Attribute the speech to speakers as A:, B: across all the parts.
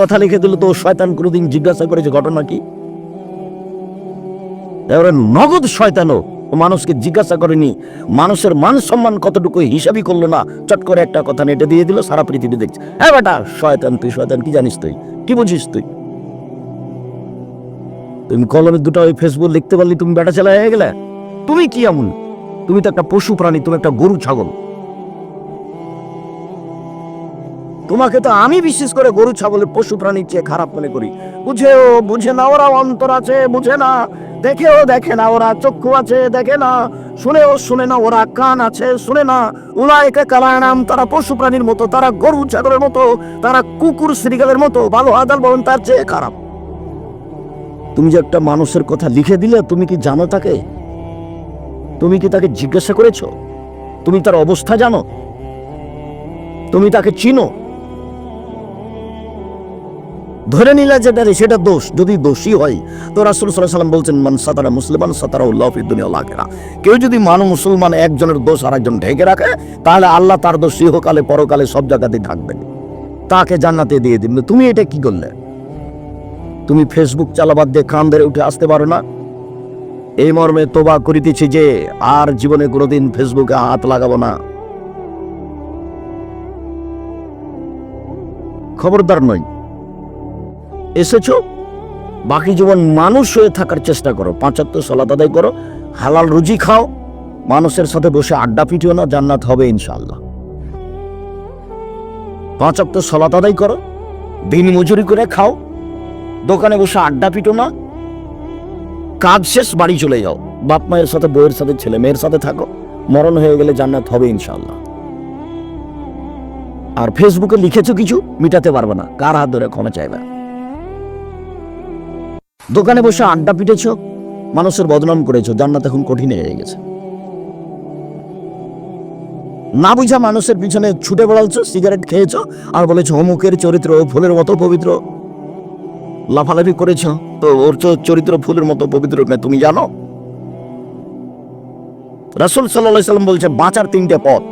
A: কথা লিখে দিল তো শয়তান কোনোদিন জিজ্ঞাসা করেছে ঘটনা কি? এবারে নগদ শয়তানও মানুষকে জিজ্ঞাসা করেনি। মানুষের মান সম্মান কতটুকু হিসাবই করল না। চট করে একটা কথা নেটে দিয়ে দিল, সারা পৃথিবী দেখছে। হ্যাঁ বেটা, শয়তান তুই শয়তান কি জানিস তুই? কি বুঝিস তুই? তুমি কলমের দুটো ওই ফেসবুক লিখতে পারলি, তুমি বেটা চালা হয়ে গেলে? তুমি কি এমন? তুমি তো একটা পশু প্রাণী, তুমি একটা গরু, ছাগল। তোমাকে তো আমি বিশেষ করে গরু, ছাগলের পশু প্রাণীর চেয়ে খারাপ মনে করি। বুঝেও, বুঝে না ওরা অন্তর আছে, বুঝে না। দেখেও দেখে না ওরা, চক্ষু আছে, দেখে না। শুনেও শুনে না ওরা, কান আছে, শুনে না। উলায়কে কালানাম তারা পশু প্রাণীর মতো, তারা গরু, ছাগলের মতো, তারা কুকুর শ্রীগালের মতো, ভালো আদাল বলেন, তার চেয়ে খারাপ। তুমি যে একটা মানুষের কথা লিখে দিলে, তুমি কি জানো তাকে? তুমি কি তাকে জিজ্ঞাসা করেছ? তুমি তার অবস্থা জানো? তুমি তাকে চিনো? ধরে নিলে যেটা সেটা দোষ, যদি দোষী হয়, তো রাসুল সাল্লাহ সাল্লাম বলছেন, মান সাতারা মুসলমান, সাতারা উল্লাহ ফি দুনিয়া লাখেরা কেউ যদি মানু মুসলমান একজনের দোষ আর একজন ঢেকে রাখে, তাহলে আল্লাহ তার দোষ ইহকালে, পরকালে সব জায়গাতেই থাকবেন। তাকে জান্নাতে দিয়ে দিবেন তুমি এটা কি করলে? তুমি ফেসবুক চালাবার দিয়ে কান ধরে উঠে আসতে পারো না? এই মর্মে তোবা করিতেছি যে, আর জীবনে কোনোদিন ফেসবুকে হাত লাগাবো না। খবরদার নয় এসেছ? বাকি জীবন মানুষ হয়ে থাকার চেষ্টা করো। পাঁচাত্তর সলাত আদায় করো, হালাল রুজি খাও, মানুষের সাথে বসে আড্ডা পিটিও না, জান্নাত হবে ইনশাআল্লাহ। পাঁচাত্তর সলাত আদায় করো, দিন মজুরি করে খাও, দোকানে বসে আড্ডা পিটো না, কাজ শেষ, বাড়ি চলে যাও। বাপ মায়ের সাথে, বউয়ের সাথে, ছেলে মেয়ের সাথে থাকো, মরণ হয়ে গেলে জান্নাত হবে ইনশাল্লাহ আর ফেসবুকে লিখেছো কিছু? মিটাতে পারবে না। কার হাত ধরে ক্ষমা চাইবে? দোকানে বসে আড্ডা পিটেছ? মানুষের বদনাম করেছ, জান্নাত এখন কঠিন হয়ে গেছে। না বুঝা মানুষের পিছনে ছুটে বেড়ালছো, সিগারেট খেয়েছো, আর বলেছ, অমুকের চরিত্র ফুলের মতো পবিত্র। লাফালাফি করেছ, তো ওর চরিত্র ফুলের মতো পবিত্র তুমি জানো? রাসুল সাল্লাহ সাল্লাম বলছে, বাঁচার তিনটে পথ।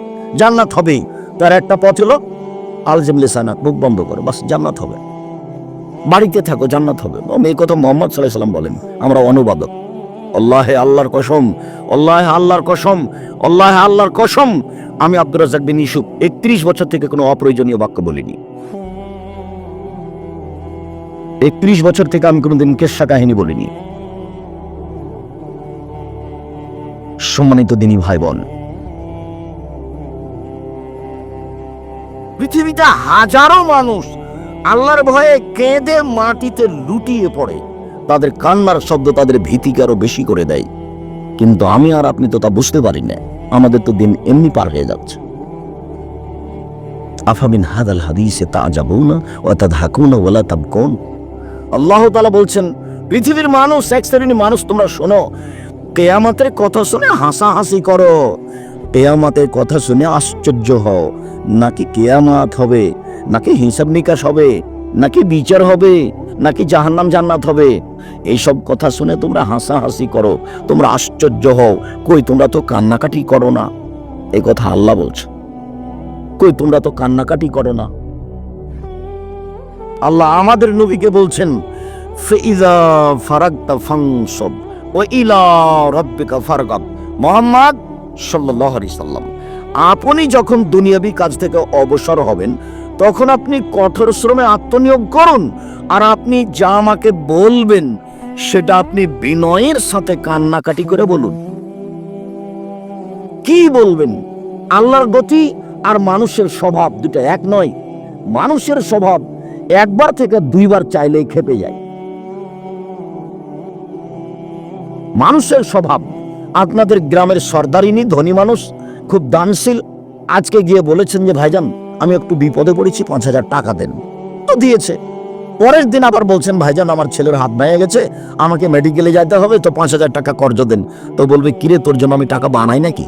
A: জান্নাত হবেই। তার একটা পথ হলো আলজেম লিসানা মুখ বন্ধ করো, বাস জান্নাত হবে। বাড়িতে থাকো, জান্নাত হবে। এই কথা মোহাম্মদ সাল্লাহ সাল্লাম বলেন। আমরা অনুবাদক। আল্লাহে আল্লাহর কসম, আল্লাহে আল্লাহর কসম, আল্লাহে আল্লাহর কসম। আমি আব্দুর রাজাক বিন ইসুফ, একত্রিশ বছর থেকে কোনো অপ্রয়োজনীয় বাক্য বলিনি। একত্রিশ বছর থেকে আমি কোনোদিন কেসা কাহিনী বলিনি। সম্মানিত দিনী ভাই বোন পৃথিবীতে হাজারো মানুষ আল্লাহর ভয়ে কেঁদে মাটিতে লুটিয়ে পড়ে। তাদের কান্নার শব্দ তাদের ভীতিকে আরও বেশি করে দেয়। কিন্তু আমি আর আপনি তো তা বুঝতে পারি না। আমাদের তো দিন এমনি পার হয়ে যাচ্ছে। আফামিন হাদাল হাদিসে তা যাবুনা ও তা ধাকুনা ওলা তাবকুন। আল্লাহ তাআলা বলছেন, পৃথিবীর মানুষ, এক শ্রেণির মানুষ, তোমরা শোনো, কেয়ামতের কথা শুনে হাসাহাসি করো। কেয়ামতের কথা শুনে আশ্চর্য হও। নাকি কেয়ামাত হবে? নাকি হিসাব নিকাশ হবে, নাকি বিচার হবে, নাকি জাহান্নাম জান্নাত হবে? এইসব কথা শুনে তোমরা হাসাহাসি করো, তোমরা আশ্চর্য হও। কই তোমরা তো কান্নাকাটি করো না? এই কথা আল্লাহ বলছে। কই তোমরা তো কান্নাকাটি করো না? আল্লাহ আমাদের নবীকে বলছেন ও ইলা মোহাম্মদ সাল্লাম, আপনি যখন দুনিয়াবি কাজ থেকে অবসর হবেন তখন আপনি কঠোর শ্রমে আত্মনিয়োগ করুন আর আপনি যা আমাকে বলবেন সেটা আপনি বিনয়ের সাথে কান্নাকাটি করে বলুন। কি বলবেন? আল্লাহর গতি আর মানুষের স্বভাব দুটো এক নয়। মানুষের স্বভাব একবার থেকে দুইবার চাইলেই খেপে যায়। মানুষের স্বভাব, আপনাদের গ্রামের সর্দারিনী, ধনী মানুষ, খুব দানশীল। আজকে গিয়ে বলেছেন যে, ভাইজান আমি একটু বিপদে পড়েছি, পাঁচ হাজার টাকা দেন। তো দিয়েছে। পরের দিন আবার বলছেন, ভাইজান, আমার ছেলের হাত ভেঙে গেছে, আমাকে মেডিকেলে যেতে হবে, তো পাঁচ হাজার টাকা কর্জ দেন। তো বলবে, কিরে, তোর জন্য আমি টাকা বানাই নাকি?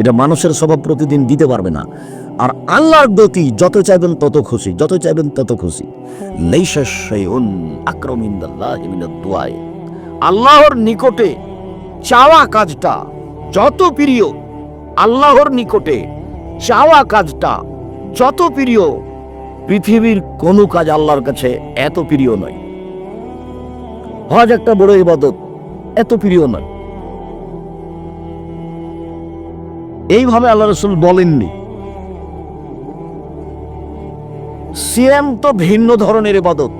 A: এটা মানুষের স্বভাব প্রতিদিন দিতে পারবে না। আর আল্লাহর গতি, যত চাইবেন তত খুশি, যত চাইবেন তত খুশি। আল্লাহর নিকটে চাওয়া কাজটা যত প্রিয়, আল্লাহর নিকটে চাওয়া কাজটা যত প্রিয়, পৃথিবীর কোনো কাজ আল্লাহর কাছে এত প্রিয় নয়। হজ একটা বড় ইবাদত, এত প্রিয় নয়। এইভাবে আল্লাহ রসুল বলেননি। সিএম তো ভিন্ন ধরনের ইবাদত।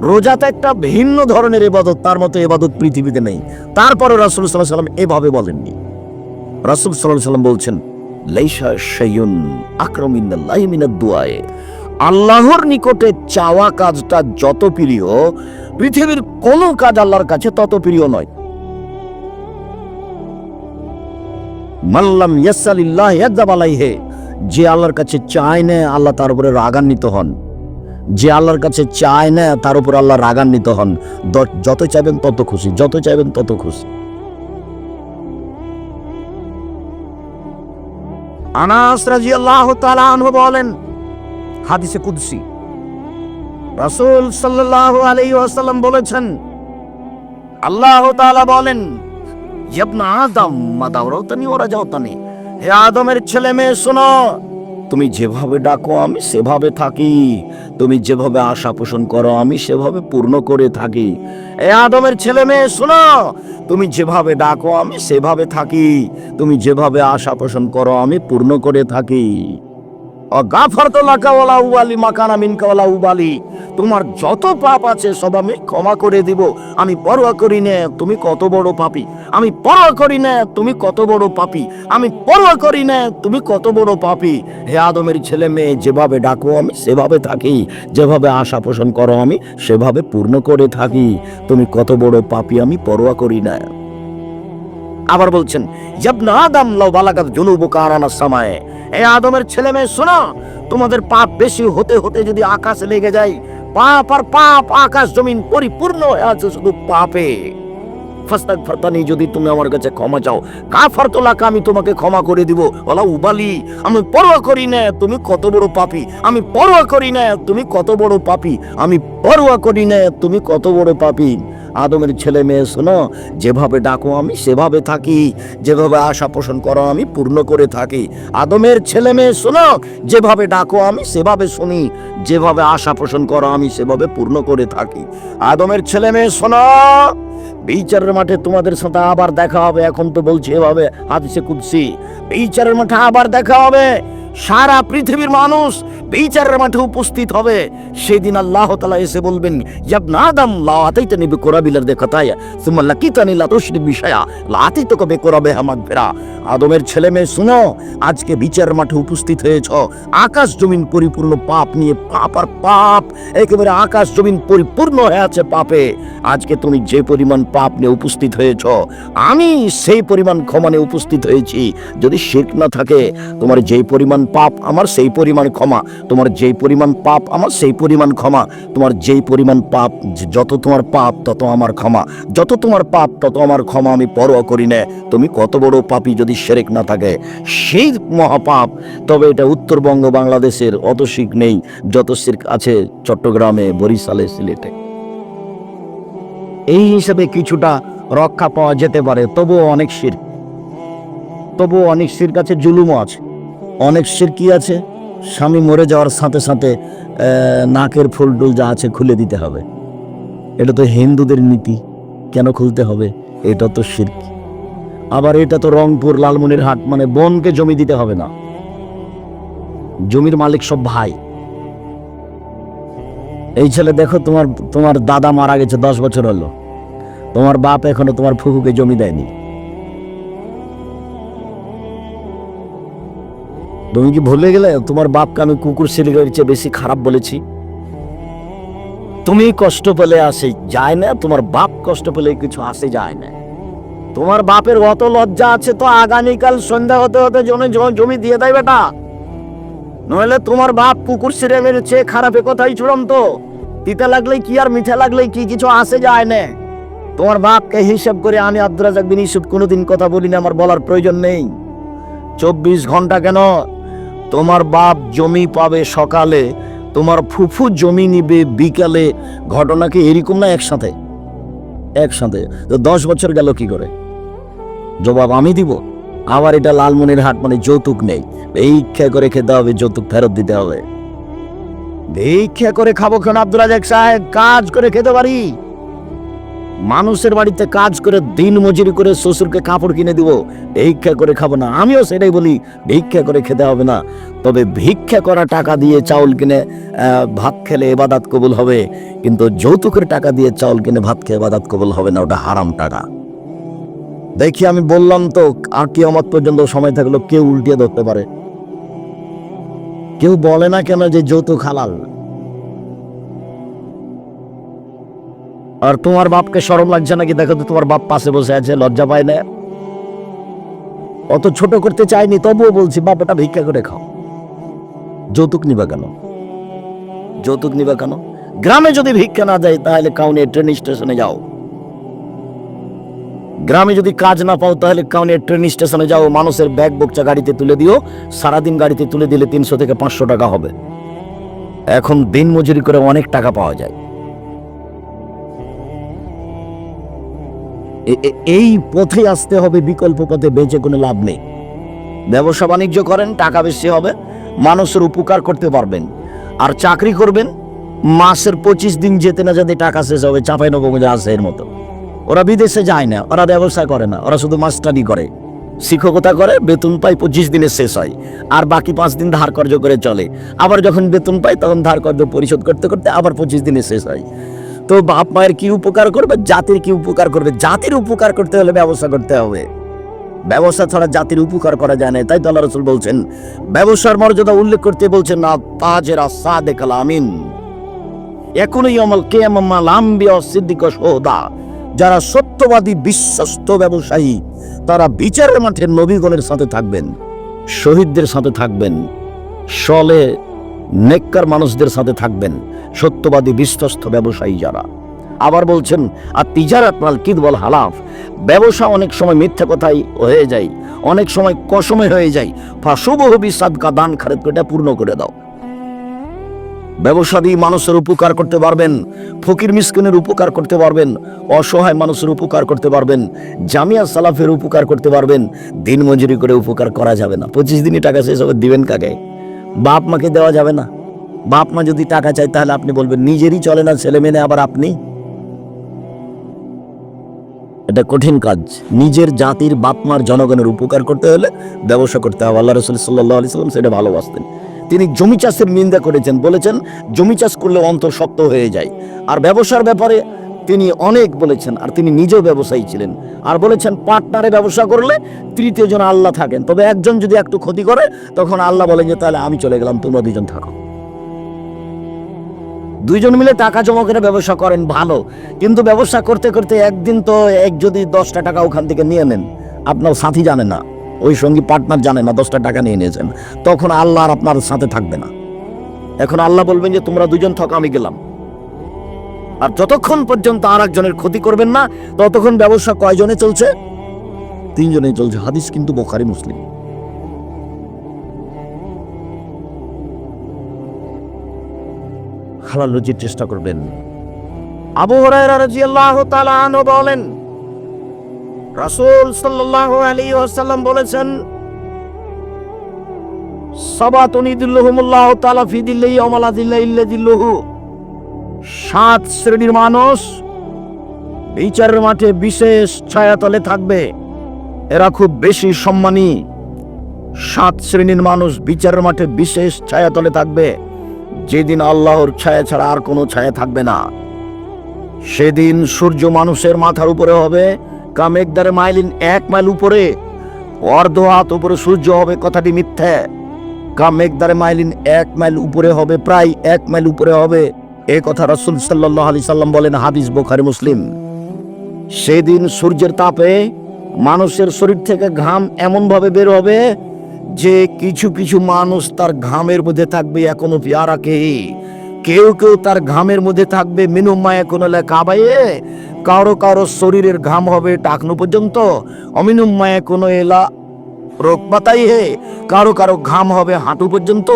A: রোজা তো একটা ভিন্ন ধরনের এবাদত তার মতো এবাদত পৃথিবীতে নেই। তারপরে রাসুল সাল্লাহ সাল্লাম এভাবে বলেননি। রাসুল সাল্লাহ সাল্লাম বলছেন লেইসা শাইউন আকরামিনাল্লাহি মিনাদ দুআয়ে। আল্লাহর নিকটে চাওয়া কাজটা যত প্রিয়, পৃথিবীর কোনো কাজ আল্লাহর কাছে তত প্রিয় নয়। মাল্লাম ইয়াসালিল্লাহ ইয়াজাবালাইহে যে আল্লাহর কাছে চায় না, আল্লাহ তার উপরে রাগান্বিত হন। যে আল্লাহর কাছে চায় না, তার উপর আল্লাহ রাগান্বিত হন। যত চাইবেন তত খুশি, যত চাইবেন তত খুশি। আনাস রাজি আল্লাহ তালাহ বলেন, হাদিসে কুদসি। রাসূল সাল্লাহ আলী ওয়াসাল্লাম বলেছেন, আল্লাহ তালা বলেন আদম মা দাওরাতানি ওরা যাওতানি হে আদমের ছেলে মেয়ে, শোনো তুমি যেভাবে ডাকো, আমি সেভাবে থাকি। তুমি যেভাবে আশা পোষণ করো, আমি সেভাবে পূর্ণ করে থাকি। এ আদমের ছেলে মেয়ে, শোনো! তুমি যেভাবে ডাকো, আমি সেভাবে থাকি। তুমি যেভাবে আশা পোষণ করো, আমি পূর্ণ করে থাকি। তোমার যত পাপ আছে সব আমি ক্ষমা করে দিব। আমি পরোয়া করি না, তুমি কত বড় পাপী। আমি পরোয়া করি না, তুমি কত বড় পাপী। আমি পরোয়া করি না, তুমি কত বড় পাপী। হে আদমের ছেলে মেয়ে, যেভাবে ডাকো আমি, সেভাবে থাকি। যেভাবে আশা পোষণ করো আমি, সেভাবে পূর্ণ করে থাকি। তুমি কত বড় পাপি, আমি পরোয়া করি না। আবার বলছেন, ইয়াবনা আদম লাউ বালাগাত জুনুবুকা আনানাস সামায়ে। এ আদমের ছেলে মেয়ে, শোনো, তোমাদের পাপ বেশি হতে হতে যদি আকাশে লেগে যায়, পাপ আর পাপ আকাশ জমিন পরিপূর্ণ হয়ে আছে শুধু পাপে। ফাস্তাক ফারতানি যদি তুমি আমার কাছে ক্ষমা চাও কাফার তোলাকে আমি তোমাকে ক্ষমা করে দিব। ওলা উবালি আমি পরোয়া করি না, তুমি কত বড় পাপি। আমি পরোয়া করি না, তুমি কত বড় পাপি। আমি পরোয়া করি না, তুমি কত বড় পাপী। আদমের ছেলে মেয়ে, শোনো, যেভাবে ডাকো আমি, সেভাবে থাকি। যেভাবে আশা পোষণ করো আমি, পূর্ণ করে থাকি। আদমের ছেলে মেয়ে, শোনো, যেভাবে ডাকো আমি, সেভাবে শুনি। যেভাবে আশা পোষণ করো আমি, সেভাবে পূর্ণ করে থাকি। আদমের ছেলে মেয়ে, শোনো, বিচারের মাঠে তোমাদের সাথে আবার দেখা হবে। এখন তো বলছি এভাবে হাদিসে কুদসি। বিচারের মাঠে আবার দেখা হবে। সারা পৃথিবীর মানুষ বিচারের মাঠে উপস্থিত হবে। সেদিন আল্লাহ তালা এসে বলবেন জাব না দাম লাও আতাইতে নিবে কোরাবিলার দেখা তাই সুম্মা লাকিতানি লা তুশরিক বিষয়া লা আতাইতে কবে কোরাবে হামাক ফেরা আদমের ছেলে মেয়ে, শুনো, আজকে বিচারের মাঠে উপস্থিত হয়েছ। আকাশ জমিন পরিপূর্ণ পাপ নিয়ে পাপ আর পাপ, একেবারে আকাশ জমিন পরিপূর্ণ হয়ে আছে পাপে। আজকে তুমি যে পরিমাণ পাপ নিয়ে উপস্থিত হয়েছ, আমি সেই পরিমাণ ক্ষমা নিয়ে উপস্থিত হয়েছি। যদি শির্ক না থাকে, তোমার যে পরিমাণ পাপ আমার সেই পরিমাণ ক্ষমা। তোমার যেই পরিমাণ পাপ আমার সেই পরিমাণ ক্ষমা। তোমার যেই পরিমাণ পাপ, যত তোমার পাপ, তত আমার ক্ষমা। যত তোমার পাপ, তত আমার ক্ষমা আমি পরোয়া করি না। তুমি কত বড় পাপী যদি সেরেক না থাকে। সেই মহাপাপ, তবে এটা উত্তরবঙ্গ বাংলাদেশের অত শিখ নেই, যত শির্ক আছে চট্টগ্রামে, বরিশালে, সিলেটে। এই হিসাবে কিছুটা রক্ষা পাওয়া যেতে পারে, তবুও অনেক শির। তবুও অনেক শির কাছে জুলুমও আছে। অনেক শির কি আছে। স্বামী মরে যাওয়ার সাথে সাথে নাকের ফুল টুল যা আছে খুলে দিতে হবে। এটা তো হিন্দুদের নীতি। কেন খুলতে হবে? এটা তো শির্ক আবার এটা তো রংপুর লালমনির হাট মানে বোনকে জমি দিতে হবে না। জমির মালিক সব ভাই। এই ছেলে দেখো, তোমার তোমার দাদা মারা গেছে, দশ বছর হলো। তোমার বাপ এখনও তোমার ফুফুকে জমি দেয়নি। তুমি কি ভুলে গেলে? তোমার বাপকে আমি কুকুর শিলিগুড়ির চেয়ে বেশি খারাপ বলেছি। তুমি কষ্ট পেলে আসে যায় না, তোমার বাপ কষ্ট পেলে কিছু আসে যায় না। তোমার বাপের অত লজ্জা আছে তো আগামীকাল সন্ধ্যা হতে হতে জমি জমি দিয়ে দেয় বেটা। নইলে তোমার বাপ কুকুর ছিঁড়ে মেরেছে খারাপে কথাই চূড়ান্ত। তিতা লাগলেই কি আর মিঠা লাগলেই কি কিছু আসে যায় না। তোমার বাপকে হিসাব করে আমি আব্দুল রাজাক বিন ইউসুফ কোনোদিন কথা বলি না, আমার বলার প্রয়োজন নেই। চব্বিশ ঘণ্টা কেন তোমার বাপ জমি পাবে সকালে, তোমার ফুফু জমি নিবে বিকালে ঘটনা কি এরকম না একসাথে? একসাথে। তো দশ বছর গেল কি করে? জবাব আমি দিব। আবার এটা লালমনির হাট মানে যৌতুক নেই। ইচ্ছা করে খেতে হবে, যৌতুক ফেরত দিতে হবে। ভিক্ষা করে খাব কেন আব্দুল রাজাক সাহেব? কাজ করে খেতে পারি। মানুষের বাড়িতে কাজ করে দিন মজুরি করে শ্বশুরকে কাপড় কিনে দিব, ভিক্ষা করে খাব না। আমিও সেটাই বলি, ভিক্ষা করে খেতে হবে না। তবে ভিক্ষা করা টাকা দিয়ে চাউল কিনে ভাত খেলে এবাদাত কবুল হবে। কিন্তু যৌতুকের টাকা দিয়ে চাউল কিনে, ভাত খেয়ে এবাদাত কবুল হবে না, ওটা হারাম টাকা। দেখি, আমি বললাম তো, আর কি আমার পর্যন্ত সময় থাকল কেউ উল্টিয়ে ধরতে পারে। কেউ বলে না কেন যে যৌতুক হালাল। আর তোমার বাপকে সরম লাগছে নাকি? দেখো তো, তোমার বাপ পাশে বসে আছে, লজ্জা পায় না। অত ছোট করতে চাইনি তবুও বলছি বাপ এটা ভিক্ষা করে খাও। যৌতুক নিবা কেন? যৌতুক নিবা কেন? গ্রামে যদি ভিক্ষা না যায় তাহলে কাউনে ট্রেন স্টেশনে যাও। গ্রামে যদি কাজ না পাও, তাহলে কাউনে ট্রেন স্টেশনে যাও। মানুষের ব্যাগ বকচা গাড়িতে তুলে দিও। সারাদিন গাড়িতে তুলে দিলে তিনশো থেকে পাঁচশো টাকা হবে। এখন দিন মজুরি করে অনেক টাকা পাওয়া যায়। এই পথে আসতে হবে, বিকল্প পথে বেঁচে কোনো লাভ নেই। ব্যবসা বাণিজ্য করেন, টাকা বেশি হবে, মানুষের উপকার করতে পারবেন। আর চাকরি করবেন, মাসের পঁচিশ দিন যেতে না যেতে টাকা শেষ হবে, চাপাই নবগঞ্জে আসে এর মতো। ওরা বিদেশে যায় না, ওরা ব্যবসা করে না, ওরা শুধু মাস্টারি করে। শিক্ষকতা করে, বেতন পায় পঁচিশ দিনে শেষ হয়, আর বাকি পাঁচ দিন ধার কর্য করে চলে। আবার যখন বেতন পায়, তখন ধার কর্য পরিশোধ করতে করতে আবার পঁচিশ দিনে শেষ হয়। তো বাপ মায়ের কি উপকার করবে? জাতির কি উপকার করবে? জাতির উপকার করতে হলে ব্যবসা করতে হবে। ব্যবসা ছাড়া জাতির উপকার করা যায় না, তাই তো আল্লাহ রসুল বলছেন, ব্যবসার মর্যাদা উল্লেখ করতে বলছেন না, তাজেরা সাদে কালামিন এখনই অমল কে আমাল আম্বিয়া সিদ্দিক সোদা যারা সত্যবাদী, বিশ্বস্ত ব্যবসায়ী, তারা বিচারের মাঠে নবীগণের সাথে থাকবেন, শহীদদের সাথে থাকবেন, সলে নেককার মানুষদের সাথে থাকবেন, সত্যবাদী বিশ্বস্ত ব্যবসায়ী যারা। আবার বলছেন, আর তিজারাত মাল কিদ বল হালাফ? ব্যবসা অনেক সময় মিথ্যা কথাই হয়ে যায়, অনেক সময় কসমে হয়ে যায়। ফাঁসুবহবি সাদকা দান খারেদ এটা পূর্ণ করে দাও। ব্যবসা দিয়ে মানুষের উপকার করতে পারবেন, ফকির মিসকিনের উপকার করতে পারবেন, অসহায় মানুষের উপকার করতে পারবেন, জামিয়া সালাফের উপকার করতে পারবেন দিন মজুরি করে উপকার করা যাবে না। পঁচিশ দিনই টাকা শেষ হবে, দিবেন কাকে? বাপ মাকে দেওয়া যাবে না। বাপ মা যদি টাকা চায়, তাহলে আপনি বলবেন, নিজেরই চলে না, ছেলে মেনে আবার আপনি? এটা কঠিন কাজ। নিজের জাতির বাপ মার জনগণের উপকার করতে হলে ব্যবসা করতে হবে। আল্লাহ রসুল সাল্লাহ সাল্লাম সেটা ভালোবাসতেন। তিনি জমি চাষের নিন্দা করেছেন, বলেছেন, জমি চাষ করলে অন্তর শক্ত হয়ে যায়। আর ব্যবসার ব্যাপারে তিনি অনেক বলেছেন, আর তিনি নিজেও ব্যবসায়ী ছিলেন। আর বলেছেন, পার্টনারে ব্যবসা করলে তৃতীয় জন আল্লাহ থাকেন। তবে একজন যদি একটু ক্ষতি করে, তখন আল্লাহ বলেন যে, তাহলে আমি চলে গেলাম, তোমরা দুজন থাকো। দুইজন মিলে টাকা জমা করে ব্যবসা করেন, ভালো। কিন্তু ব্যবসা করতে করতে একদিন তো এক যদি দশটা টাকা ওখান থেকে নিয়ে নেন, আপনার সাথী জানে না, ওই সঙ্গী পার্টনার জানে না, দশটা টাকা নিয়ে নিয়েছেন, তখন আল্লাহ আর আপনার সাথে থাকবে না। এখন আল্লাহ বলবেন যে, তোমরা দুজন থাকো, আমি গেলাম। আর যতক্ষণ পর্যন্ত আর একজনের ক্ষতি করবেন না, ততক্ষণ ব্যবসা কয়জনে চলছে? তিনজনেই চলছে। হাদিস কিন্তু বোখারি, মুসলিম। হালাল রুজির চেষ্টা করবেন। আবু হুরায়রা রাদিয়াল্লাহু তাআলা আনহু বলেন, রাসূল সাল্লাল্লাহু আলাইহি ওয়াসাল্লাম বলেছেন, সাবাতুন ইদুল্লাহুমুল্লাহু তাআলা ফি দিল্লিহি ওয়া মালা দিল্লা ইল্লা দিল্লুহু। সাত শ্রেণির মানুষ বিচারের মাঠে বিশেষ ছায়াতলে থাকবে। এরা খুব বেশি সম্মানী। সাত শ্রেণির মানুষ বিচারের মাঠে বিশেষ ছায়াতলে থাকবে। যেদিন আল্লাহর ছায়া ছাড়া আর কোনো ছায়া থাকবে না। সেদিন সূর্য মানুষের মাথার উপরে হবে, কামেকদারে মাইলিন এক মাইল উপরে, অর্ধ হাত উপরে সূর্য হবে, কথাটি মিথ্যে। কামেকদারে মাইলিন এক মাইল উপরে হবে, প্রায় এক মাইল উপরে হবে। এ কথা রসুল সাল্লাহ আলি সাল্লাম বলেন, হাদিস বোখারি, মুসলিম। সেদিন সূর্যের তাপে মানুষের শরীর থেকে ঘাম এমনভাবে বের হবে যে কিছু কিছু মানুষ তার ঘামের মধ্যে থাকবে, এখনও পেয়ারাকে কেউ কেউ তার ঘামের মধ্যে থাকবে মিনুমায় কোনো কাবাইয়ে কারও কারও শরীরের ঘাম হবে টাকনো পর্যন্ত অমিনুমায় কোনো এলা রোগ পাতাই হে, কারও কারও ঘাম হবে হাঁটু পর্যন্ত।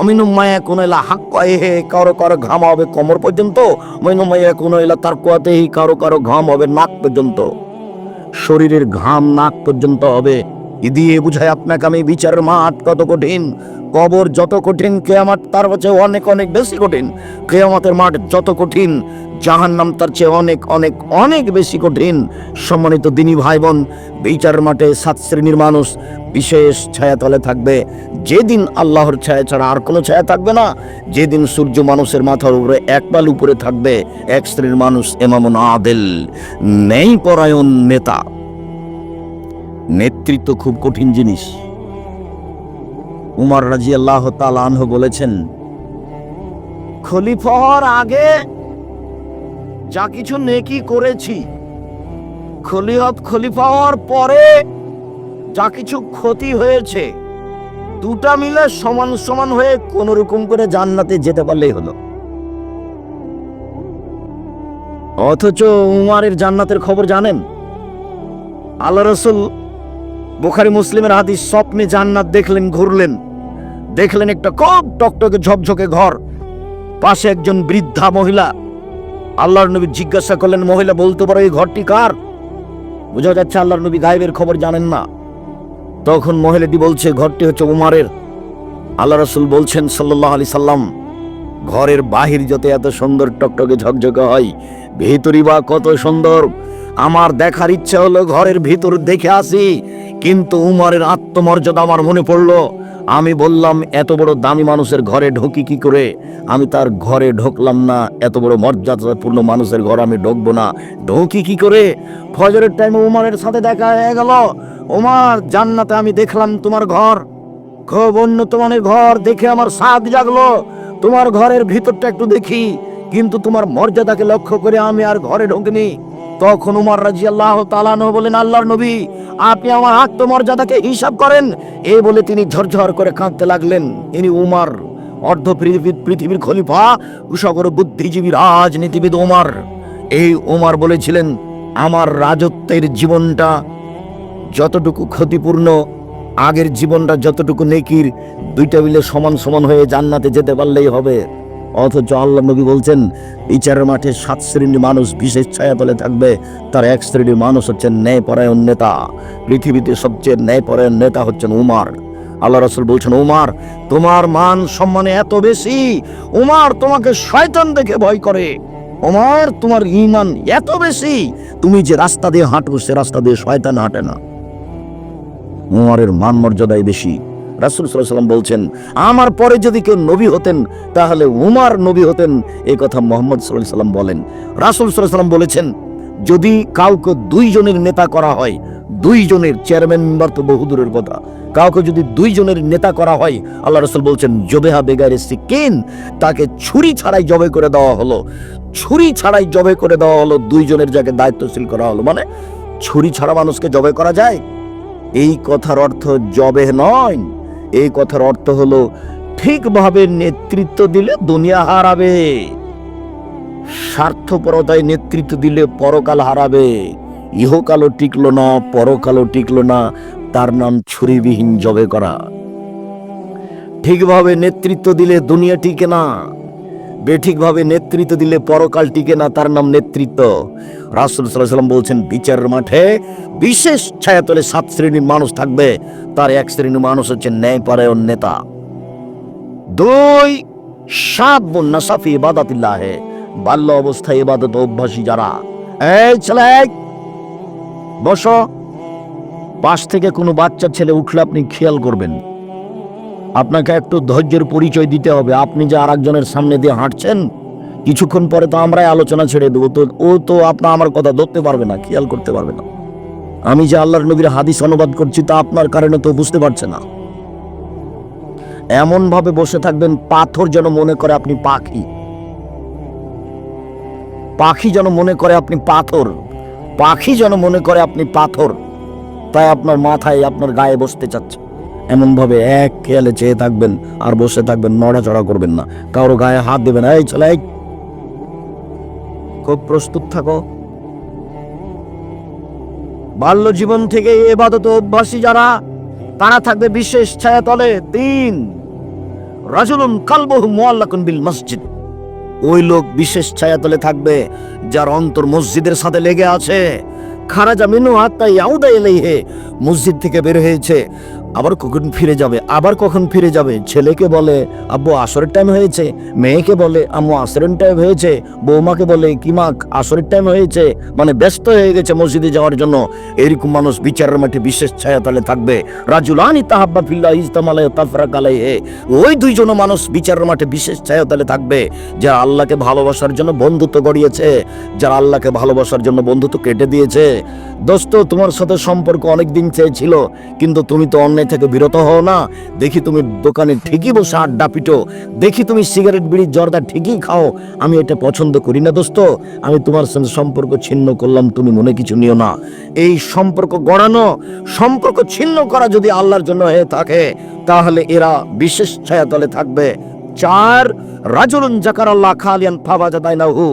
A: অমিনুমায় কোনো এলা হাক কয়ে হে, কারও কারও ঘাম হবে কোমর পর্যন্ত। অমিনুমায় কোনো এলা তার কোয়াতেই কারও কারও ঘাম হবে নাক পর্যন্ত। শরীরের ঘাম নাক পর্যন্ত হবে। ইদিয়ে দিয়ে বুঝায় আপনাকে আমি বিচারের মাঠ কত কঠিন। কবর যত কঠিন কেয়ামাত, তার চেয়ে অনেক অনেক বেশি কঠিন। কেয়ামতের মাঠ যত কঠিন, জাহান্নাম তার চেয়ে অনেক অনেক অনেক বেশি কঠিন। সম্মানিত দিনী ভাই বোন বিচার মাঠে সাত শ্রেণির মানুষ বিশেষ ছায়া ছায়াতলে থাকবে। যেদিন আল্লাহর ছায়া ছাড়া আর কোনো ছায়া থাকবে না। যেদিন সূর্য মানুষের মাথার উপরে এক পাল উপরে থাকবে, এক শ্রেণির মানুষ এমামুন আদেল নেই পরায়ণ নেতা। নেতৃত্ব খুব কঠিন জিনিস। উমার রাজি আল্লাহ তালাহ বলেছেন খলিফার আগে যা কিছু নেকি করেছি, খলিহত খলিফা হওয়ার পরে যা কিছু ক্ষতি হয়েছে, দুটা মিলে সমান সমান হয়ে কোন রকম করে জান্নাতে যেতে পারলেই হলো। অথচ উমারের জান্নাতের খবর জানেন? আল্লাহ রসুল বুখারি মুসলিমের হাদিস, স্বপ্নে জান্নাত দেখলেন, ঘুরলেন। দেখলেন একটা খুব টকটকে ঝকঝকে ঘর। পাশে একজন বৃদ্ধা মহিলা। আল্লাহর নবী জিজ্ঞাসা করলেন, মহিলা, বলতে পারো এই ঘরটি কার? বোঝা যাচ্ছে আল্লাহর নবী গায়েবের খবর জানেন না। তখন মহিলাটি বলছে, ঘরটি হচ্ছে উমারের। আল্লাহ রসুল বলছেন সাল্লাহ আলি সাল্লাম, ঘরের বাহির যত এত সুন্দর টকটকে ঝকঝকে হয়, ভেতরই বা কত সুন্দর। আমার দেখার ইচ্ছা হলো ঘরের ভিতর দেখে আসি। কিন্তু উমারের আত্মমর্যাদা আমার মনে পড়ল। আমি বললাম, এত বড় দামি মানুষের ঘরে ঢুকি কি করে? আমি তার ঘরে ঢুকলাম না। এত বড় মর্যাদাপূর্ণ মানুষের ঘর আমি ঢুকবো না। ঢুকি কি করে? ফজরের টাইমে উমারের সাথে দেখা হয়ে গেল। উমার, জান্নাতে আমি দেখলাম তোমার ঘর। খুব উন্নত মানের ঘর দেখে আমার সাদ জাগলো। তোমার ঘরের ভিতরটা একটু দেখি। কিন্তু তোমার মর্যাদাকে লক্ষ্য করে আমি আর ঘরে ঢুকিনি। তখন উমার রাজি আল্লাহ তালানো বলেন, আল্লাহর নবী, আপনি আমার আত্মমর্যাদাকে হিসাব করেন। এই বলে তিনি ঝরঝর করে কাঁদতে লাগলেন। ইনি উমার, অর্ধ পৃথিবীর খলিফা কুশকর বুদ্ধিজীবী রাজনীতিবিদ ওমার এই ওমার বলেছিলেন, আমার রাজত্বের জীবনটা যতটুকু ক্ষতিপূর্ণ, আগের জীবনটা যতটুকু নেকির, দুইটা মিলে সমান সমান হয়ে জান্নাতে যেতে পারলেই হবে। অথচ আল্লাহ নবী বলছেন, বিচারের মাঠে সাত শ্রেণির মানুষ বিশেষ ছায়াতলে থাকবে, তার এক শ্রেণির মানুষ হচ্ছেন ন্যায়পরায়ণ নেতা। পৃথিবীতে সবচেয়ে ন্যায়পরায়ণ নেতা হচ্ছেন উমার। আল্লাহ রসুল বলছেন, উমার, তোমার মান সম্মানে এত বেশি, উমার তোমাকে শয়তান দেখে ভয় করে। উমার, তোমার ইমান এত বেশি, তুমি যে রাস্তা দিয়ে হাঁটো, সে রাস্তা দিয়ে শয়তান হাঁটে না। উমারের মান মর্যাদাই বেশি। রাসুল সাল্লাম বলছেন, আমার পরে যদি কেউ নবী হতেন, তাহলে উমার নবী হতেন। এই কথা মোহাম্মদ সাল্লাহ সাল্লাম বলেন। রাসুল সাল্লাহ সাল্লাম বলেছেন, যদি কাউকে দুইজনের নেতা করা হয় দুইজনের চেয়ারম্যান মেম্বার তো বহুদূরের কথা, কাউকে যদি দুইজনের নেতা করা হয়, আল্লাহ রসুল বলছেন, জবেহা বেগারে সিকিন, তাকে ছুরি ছাড়াই জবে করে দেওয়া হলো। ছুরি ছাড়াই জবে করে দেওয়া হলো দুইজনের যাকে দায়িত্বশীল করা হলো। মানে ছুরি ছাড়া মানুষকে জবে করা যায়? এই কথার অর্থ জবে নয়। এই কথার অর্থ হলো, ঠিকভাবে নেতৃত্ব দিলে দুনিয়া হারাবে। স্বার্থপরতায় নেতৃত্ব দিলে পরকাল হারাবে। ইহকালও টিকলো না, পরকালও টিকলো না, তার নাম ছুরিবিহীন জবে করা। ঠিকভাবে নেতৃত্ব দিলে দুনিয়া টিকে না। বেঠিকভাবে নেতৃত্ব দিলে পরকাল টিকে না, তার নাম নেতৃত্ব। রাসুল সাল্লাম বলছেন, বিচারের মাঠে বিশেষ ছায়াতলে সাত শ্রেণির মানুষ থাকবে, তার এক শ্রেণির মানুষ হচ্ছে ন্যায়পরায়ণ নেতা। দুই, সাত বন্যা সাফি ইবাদাতিল্লাহে, বাল্য অবস্থায় ইবাদত অভ্যাসী যারা। এই ছেলে, বসো। পাশ থেকে কোনো বাচ্চা, ছেলে উঠলে আপনি খেয়াল করবেন। আপনাকে একটু ধৈর্যের পরিচয় দিতে হবে। আপনি যে আরেকজনের সামনে দিয়ে হাঁটছেন, কিছুক্ষণ পরে তো আমরাই আলোচনা ছেড়ে দেবো। তো ও তো আপনার আমার কথা ধরতে পারবে না, খেয়াল করতে পারবে না। আমি যে আল্লাহর নবীর হাদিস অনুবাদ করছি, তা আপনার কারণে তো বুঝতে পারছে না। এমন ভাবে বসে থাকবেন, পাথর যেন মনে করে আপনি পাখি। পাখি যেন মনে করে আপনি পাথর। পাখি যেন মনে করে আপনি পাথর। তাই আপনার মাথায়, আপনার গায়ে বসতে চাচ্ছে। এমন ভাবে এক খেয়ালে চেয়ে থাকবেন আর বসে থাকবেন, নড়াচড়া করবেন না। কারও গায়ে হাত দেবেন, এই চলে খুব প্রস্তুত থাকো। বাল্য জীবন থেকে এবাদত অভ্যাসী যারা, তারা থাকবে বিশেষ ছায়াতলে তিন, রাজুলুন কালবহু মুআল্লাকুন বিল মসজিদ। ওই লোক বিশেষ ছায়াতলে থাকবে, যার অন্তর মসজিদের সাথে লেগে আছে। খারাজা মিনু হাত্তা ইয়াউদা ইলাইহে, মসজিদ থেকে বের হয়েছে। আবার কখন ফিরে যাবে? আবার কখন ফিরে যাবে? ছেলেকে বলে, আব্বু, আসরের টাইম হয়েছে। মেয়েকে বলে, আম্মু, আসরের টাইম হয়েছে। বৌমাকে বলে কিমা আসরের টাইম হয়েছে? মানে ব্যস্ত হয়ে গেছে মসজিদে যাওয়ার জন্য। এরকম মানুষ বিচারের মাঠে বিশেষ ছায়া তালে থাকবে। রাজুল রাজুলানি তাহাব্বা ফিল্লা ফিল্লাহ ইজতামালায় তাফরাক আলাইহে। ওই দুইজন মানুষ বিচারের মাঠে বিশেষ ছায়া তালে থাকবে যারা আল্লাহকে ভালোবাসার জন্য বন্ধুত্ব গড়িয়েছে যারা আল্লাহকে ভালোবাসার জন্য বন্ধুত্ব কেটে দিয়েছে। দোস্ত, তোমার সাথে সম্পর্ক অনেক দিন চেয়েছিল, কিন্তু তুমি তো অন্যায় থেকে বিরত হও না। দেখি তুমি দোকানে ঠিকই বসে আড্ডা পিটো। দেখি তুমি সিগারেট, বিড়ি, জর্দা ঠিকই খাও। আমি এটা পছন্দ করি না, দোস্ত। আমি তোমার সঙ্গে সম্পর্ক ছিন্ন করলাম, তুমি মনে কিছু নিও না। এই সম্পর্ক গড়ানো, সম্পর্ক ছিন্ন করা যদি আল্লাহর জন্য হয়ে থাকে, তাহলে এরা বিশেষ ছায়াতলে থাকবে। চার রাজুলুন জাকার আল্লাহ খালিয়ান ফাবাজা দাইনাহু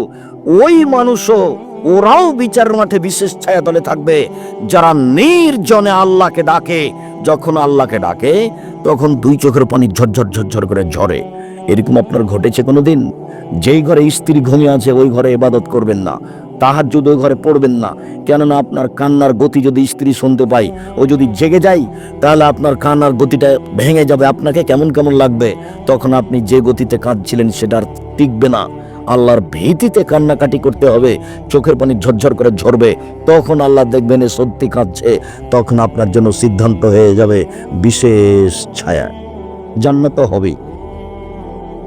A: ওই মানুষও ওরাও বিচার মাঠে বিশেষ ছায়াতলে থাকবে। যারা নির্জনে আল্লাহকে ডাকে, যখন আল্লাহকে ডাকে, তখন দুই চোখের পানি ঝরঝর ঝরঝর করে ঝরে। এরকম আপনার ঘটেছে কোনো দিন যেই ঘরে স্ত্রী ঘুমিয়ে আছে, ওই ঘরে ইবাদত করবেন না। তাহার যদি ওই ঘরে পড়বেন না। কেননা আপনার কান্নার গতি যদি স্ত্রী শুনতে পাই ও যদি জেগে যায়, তাহলে আপনার কান্নার গতিটা ভেঙে যাবে। আপনাকে কেমন কেমন লাগবে? তখন আপনি যে গতিতে কাঁদছিলেন, সেটা আর টিকবে না। আল্লাহর ভীতিতে কান্নাকাটি করতে হবে, চোখের পানি ঝরঝর করে ঝরবে, তখন আল্লাহ দেখবেন এ সত্যি কাঁদছে, তখন আপনার জন্য সিদ্ধান্ত হয়ে যাবে বিশেষ ছায়া জান্নাত হবেই,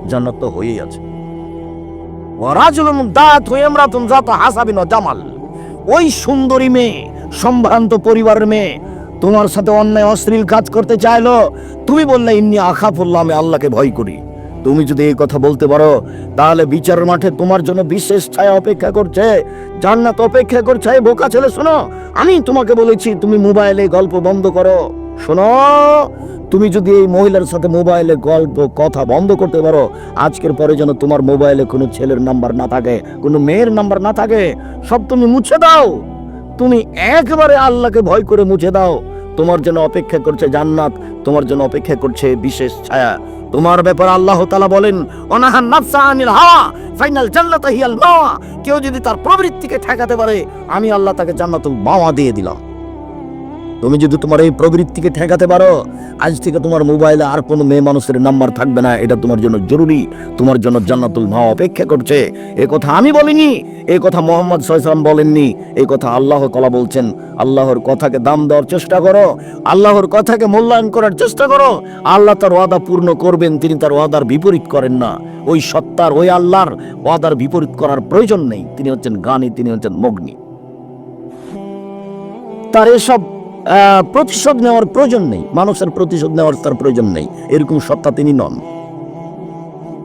A: জান্নাত হয়েই আছে। জামাল। ওই সুন্দরী মেয়ে, সম্ভ্রান্ত পরিবারের মেয়ে, তোমার সাথে অন্যায় অশ্লীল কাজ করতে চাইলো, তুমি বললে, ইন্নি আখাফুল্লাহ, আমি আল্লাহকে ভয় করি। তুমি যদি এই কথা বলতে পারো, তাহলে বিচারের মাঠে তোমার জন্য বিশেষ ছায়া অপেক্ষা করছে। জান্নাত অপেক্ষা করছে বোকা ছেলে, শোনো। আমি তোমাকে বলেছি, তুমি মোবাইলে গল্প বন্ধ করো। শোনো, তুমি যদি এই মহিলার সাথে মোবাইলে গল্প, কথা বন্ধ করতে পারো, আজকের পরে যেন তোমার মোবাইলে কোনো ছেলের নাম্বার না থাকে, কোনো মেয়ের নাম্বার না থাকে, সব তুমি মুছে দাও। তুমি একবারে আল্লাহকে ভয় করে মুছে দাও। তোমার জন্য অপেক্ষা করছে জান্নাত, তোমার জন্য অপেক্ষা করছে বিশেষ ছায়া। তোমার ব্যাপারে আল্লাহ তালা বলেন অনাহান নাফসা আনিল হাওয়া, ফাইনাল জান্নাত হিয়াল মাওয়া। কেউ যদি তার প্রবৃত্তিকে ঠেকাতে পারে, আমি আল্লাহ তাকে জান্নাতুল মাওয়া দিয়ে দিলাম। তুমি যদি তোমার এই প্রবৃত্তিকে ঠেকাতে পারো, আজ থেকে তোমার মোবাইলে আর কোনো মেয়ে মানুষের নাম্বার থাকবে না। এটা তোমার জন্য জরুরি। তোমার জন্য জান্নাতুল মা অপেক্ষা করছে। এ কথা আমি বলিনি এই কথা মোহাম্মদ সাল্লাম বলেননি এই কথা আল্লাহ কলা বলছেন। আল্লাহর কথাকে দাম দেওয়ার চেষ্টা করো, আল্লাহর কথাকে মূল্যায়ন করার চেষ্টা করো। আল্লাহ তার ওয়াদা পূর্ণ করবেন, তিনি তার ওয়াদার বিপরীত করেন না। ওই সত্তার, ওই আল্লাহর ওয়াদার বিপরীত করার প্রয়োজন নেই। তিনি হচ্ছেন গানি, তিনি হচ্ছেন মগ্নি। তার এসব প্রতিশোধ নেওয়ার প্রয়োজন নেই। মানুষের প্রতিশোধ নেওয়ার তার প্রয়োজন নেই। এরকম সত্তা তিনি নন।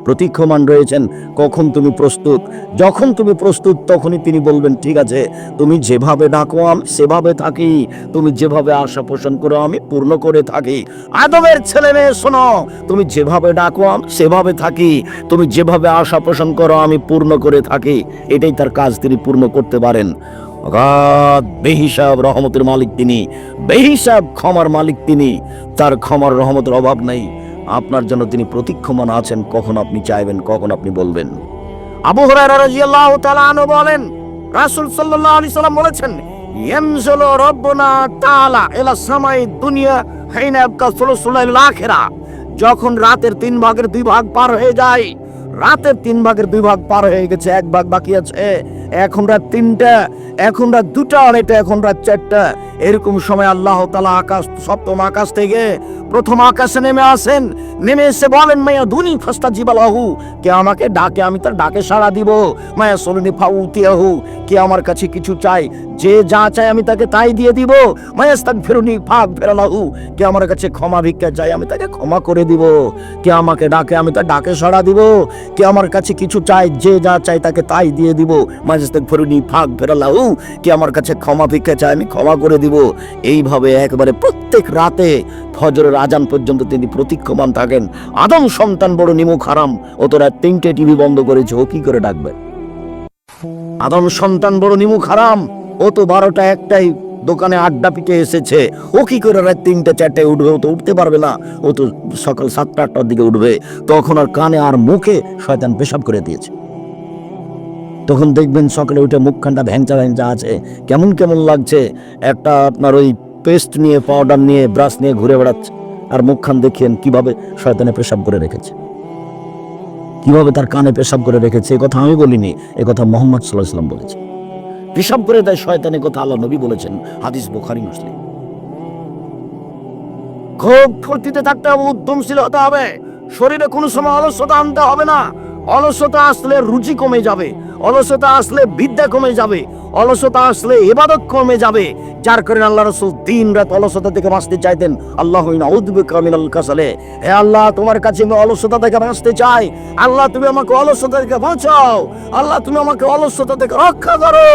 A: প্রতীক্ষমান রয়েছেন, কখন তুমি প্রস্তুত? যখন তুমি প্রস্তুত, তখনই তিনি বলবেন, ঠিক আছে, তুমি যেভাবে ডাকো, আমি সেভাবে থাকি। তুমি যেভাবে আশা পোষণ করো, আমি পূর্ণ করে থাকি। আদমের ছেলে মেয়ে, শোনো, তুমি যেভাবে ডাকো, আমি সেভাবে থাকি। তুমি যেভাবে আশা পোষণ করো, আমি পূর্ণ করে থাকি। এটাই তার কাজ, তিনি পূর্ণ করতে পারেন। অগাধ বেহিসাব রহমতের মালিক তিনি, বেহিসাব ক্ষমার মালিক তিনি। তার ক্ষমার রহমতের অভাব নেই। আপনার জন্য তিনি প্রতীক্ষমান আছেন, কখন আপনি চাইবেন, কখন আপনি বলবেন। আবু হুরায়রা রাদিয়াল্লাহু তাআলা আনহু বলেন, রাসূল সাল্লাল্লাহু আলাইহি সাল্লাম বলেছেন, ইয়ানজুলু রাব্বুনা তাআলা ইলা সামাই দুনিয়া হাইনা ইয়াবকা সুলুসুল আখিরা। যখন রাতের তিন ভাগের দুই ভাগ পার হয়ে যায়, রাতের তিন ভাগের দুই ভাগ পার হয়ে গেছে, এক ভাগ বাকি আছে। এখন রাত তিনটা এখন রাত দুটা, আর এটা এখন রাত চারটা। এরকম সময় আল্লাহ তালা আকাশ, সপ্তম আকাশ থেকে প্রথম আকাশে নেমে আসেন। নেমে এসে বলেন মাইয়া ধুনি ফাস্তা জিবালাহু কে আমাকে ডাকে, আমি তার ডাকে সাড়া দিব। মায়া সলনি ফাউতিয়াহু। কে আমার কাছে কিছু চাই যে যা চাই আমি তাকে তাই দিয়ে দিব। মায়াস্তাক ফেরুনি ফাঁক ফেরালাহু কে আমার কাছে ক্ষমা ভিক্ষা চাই আমি তাকে ক্ষমা করে দিব। কে আমাকে ডাকে, আমি তার ডাকে সাড়া দিব। কে আমার কাছে কিছু চাই যে যা চাই তাকে তাই দিয়ে দিব। মায়াস্তাক ফেরুনি ফাঁক ফেরালাহু কে আমার কাছে ক্ষমা ভিক্ষা চাই আমি ক্ষমা করে দিব। এইভাবে একবারে প্রত্যেক রাতে ফজরের আজান পর্যন্ত তিনি প্রতীক্ষমান থাকেন। আদম সন্তান বড় নিমুখ হারাম, ও তোরা তিনটে টিভি বন্ধ করেছে ও কি করে ডাকবে? আদম সন্তান বড় নিমুখ হারাম, ও তো বারোটা একটাই দোকানে আড্ডা পিটে এসেছে। ও কি করে রাত তিনটে চারটায় উঠবে? ও তো উঠতে পারবে না। ও তো সকাল সাতটা আটটার দিকে উঠবে। তখন আর কানে আর মুখে শয়তান পেশাব করে দিয়েছে। তখন দেখবেন সকালে উঠে মুখখানটা ভ্যাংচা ভ্যাংচা আছে। কেমন কেমন লাগছে? একটা আপনার ওই পেস্ট নিয়ে পাউডার নিয়ে ব্রাশ নিয়ে ঘুরে বেড়াচ্ছে। আর মুখখান দেখেন কীভাবে শয়তানে পেশাব করে রেখেছে। কীভাবে তার কানে পেশাব করে রেখেছে, এ কথা আমি বলিনি, এ কথা মোহাম্মদ সাল্লাহ ইসলাম বলেছে পেশাব করে দেয় শয়তানের কথা আল্লাহ নবী বলেছেন, হাদিস বুখারী, মুসলিম। খুব ফুর্তিতে থাকতে হবে উদ্যমশীল হতে হবে। শরীরে কোনো সময় অলসতা আনতে হবে না। অলসতা আসলে রুচি কমে যাবে, অলসতা আসলে বিদ্যা কমে যাবে, অলসতা আসলে এবাদত কমে যাবে। যার কারণে আল্লাহ রসুল দিন রাত অলসতা থেকে বাঁচতে চাইতেন। আল্লাহ কাসালে হে আল্লাহ, তোমার কাছে আমি অলসতা থেকে বাঁচতে চাই। আল্লাহ, তুমি আমাকে অলসতা থেকে বাঁচাও। আল্লাহ, তুমি আমাকে অলসতা থেকে রক্ষা করো।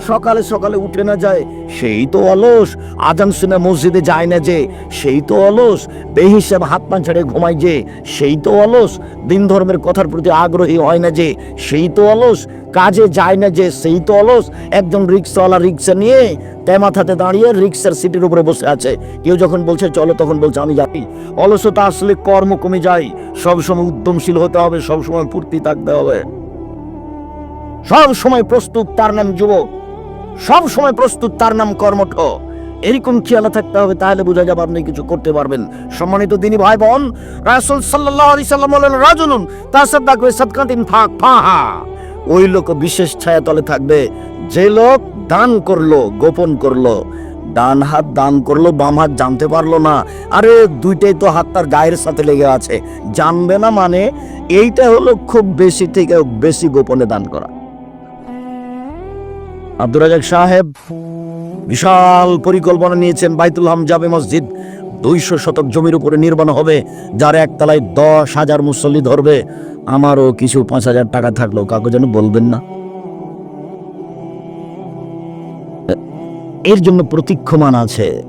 A: সকালে সকালে উঠে না যায়, সেই তো অলস। আজান শুনে মসজিদে যায় না যে, সেই তো অলস। বেহিসাব হাত পান ছেড়ে ঘুমায় যে, সেই তো অলস। দিন ধর্মের কথার প্রতি আগ্রহী হয় না যে, সেই তো অলস। কাজে যায় না যে, সেই তো অলস। একজন রিক্সাওয়ালা রিক্সা নিয়ে তেমাথাতে দাঁড়িয়ে রিক্সার সিটের উপরে বসে আছে। কেউ যখন বলছে, চলো, তখন বলছে, আমি যাই অলসতা আসলে কর্ম কমে যায়। সবসময় উদ্যমশীল হতে হবে সবসময় ফুর্তি থাকতে হবে। সব সময় প্রস্তুত, তার নাম যুবক। সব সময় প্রস্তুত, তার নাম কর্মঠ। এরকম খেয়াল থাকতে হবে, তাহলে বোঝা যাবে আপনি কিছু করতে পারবেন। সম্মানিত দিনী ভাই বোন রাসূল সাল্লাল্লাহু আলাইহি সাল্লাম বলেন, রাজুলুন তাসাদ্দাক ওয়া সাদকাতিন ফাক, ফাহা। ওই লোক বিশেষ ছায়া তলে থাকবে। যে লোক দান করল, গোপন করল, ডান হাত দান করল, বাম হাত জানতে পারল না, আরে দুইটাই তো হাত তার গায়ের সাথে লেগে আছে। জানবে না মানে এইটা হলো খুব বেশি থেকে বেশি গোপনে দান করা। আব্দুর রাজাক সাহেব বিশাল পরিকল্পনা নিয়েছেন বাইতুল হাম জামে মসজিদ। দুইশো শতক জমির উপরে নির্মাণ হবে, যার একতলায় দশ হাজার মুসল্লি ধরবে। আমারও কিছু পাঁচ হাজার টাকা থাকল, কাকু যেন বলবেন না। এর জন্য প্রতীক্ষমান আছে।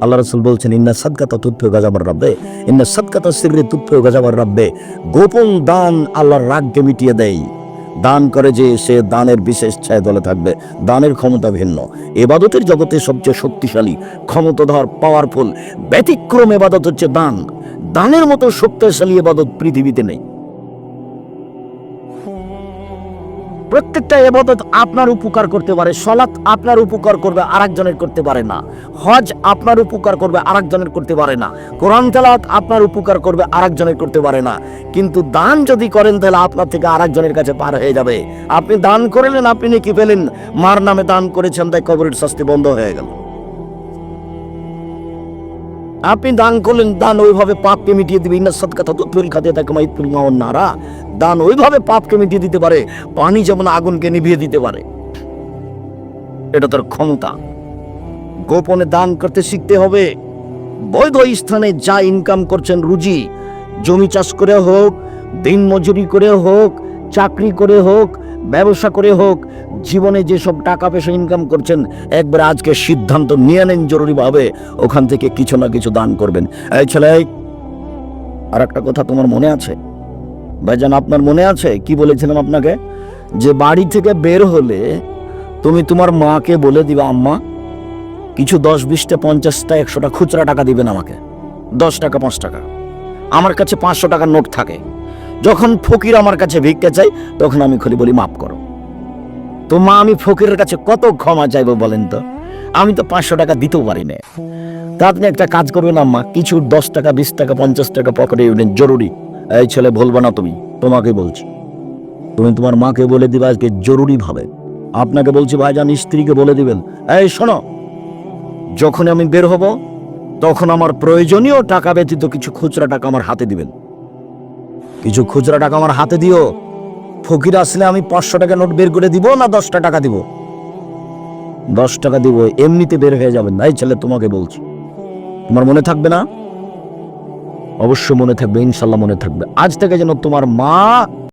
A: আল্লাহ রসুল বলছেন, ইন্না সাদকাতা তুপ্পে গাজাবার রাব্বে। ইন্না সাদকাতা সিররে তুপ্পে গাজাবার রাব্বে। গোপন দান আল্লাহর রাগকে মিটিয়ে দেয়। দান করে যে সে দানের বিশেষ ছায় দলে থাকবে। দানের ক্ষমতা ভিন্ন। এবাদতের জগতে সবচেয়ে শক্তিশালী, ক্ষমতাধর পাওয়ারফুল ব্যতিক্রম এবাদত হচ্ছে দান। দানের মতো শক্তিশালী এবাদত পৃথিবীতে নেই। প্রত্যেকটা এবাদত আপনার উপকার করতে পারে, সলাৎ আপনার উপকার করবে, আরেকজনের করতে পারে না। হজ আপনার উপকার করবে, আরেকজনের করতে পারে না। কোরআন তেলাওয়াত আপনার উপকার করবে, আরেকজনের করতে পারে না। কিন্তু দান যদি করেন, তাহলে আপনার থেকে আরেকজনের কাছে পার হয়ে যাবে। আপনি দান করলেন, আপনি নাকি পেলেন। মার নামে দান করেছেন, তাই কবরের শাস্তি বন্ধ হয়ে গেল। আপনি দান করলেন, দান ওইভাবে পাপকে মিটিয়ে দিবে। ইন্না সদকাতা তুল খাতে থাকে মাইতুল মাওন নারা। দান ওইভাবে পাপকে মিটিয়ে দিতে পারে, পানি যেমন আগুনকে নিভিয়ে দিতে পারে। এটা তার ক্ষমতা। গোপনে দান করতে শিখতে হবে। বৈধ স্থানে যা ইনকাম করছেন রুজি, জমি চাষ করে হোক দিন মজুরি করে হোক, চাকরি করে হোক ব্যবসা করে হোক, জীবনে যেসব টাকা পয়সা ইনকাম করছেন, একবার আজকে সিদ্ধান্ত নিয়ে নেন জরুরিভাবে, ওখান থেকে কিছু না কিছু দান করবেন। এই ছেলে আর একটা কথা তোমার মনে আছে? ভাইজান, আপনার মনে আছে? কি বলেছিলাম আপনাকে? যে বাড়ি থেকে বের হলে তুমি তোমার মাকে বলে দিবা, আম্মা, কিছু দশ, বিশটা, পঞ্চাশটা, একশোটা খুচরা টাকা দিবেন আমাকে। দশ টাকা, পাঁচ টাকা। আমার কাছে পাঁচশো টাকার নোট থাকে। যখন ফকির আমার কাছে ভিক্ষা চাই, তখন আমি খালি বলি, মাফ করো। তো মা, আমি ফকিরের কাছে কত ক্ষমা চাইব বলেন তো? আমি তো পাঁচশো টাকা দিতেও পারি না। তা আপনি একটা কাজ করবেন আম্মা কিছু দশ টাকা, বিশ টাকা, পঞ্চাশ টাকা পকেটে ইউনিট জরুরি। এই ছেলে বলব না তুমি তোমাকে বলছি। তুমি তোমার মাকে বলে দিবে আজকে জরুরি ভাবে আপনাকে বলছি ভাইজান স্ত্রীকে বলে দিবেন। এই শোনো যখন আমি বের হব, তখন আমার প্রয়োজনীয় টাকা ব্যতীত কিছু খুচরা টাকা আমার হাতে দিবেন। কিছু খুচরা টাকা আমার হাতে দিও। ফকির আসলে আমি পাঁচশো টাকা নোট বের করে দিব না দশটা টাকা দিব? দশ টাকা দিব, এমনিতে বের হয়ে যাবেন নাই ছেলে তোমাকে বলছি। তোমার মনে থাকবে না? অবশ্য মনে থাকবে, ইনশাল্লাহ মনে থাকবে। আজ থেকে যেন তোমার মা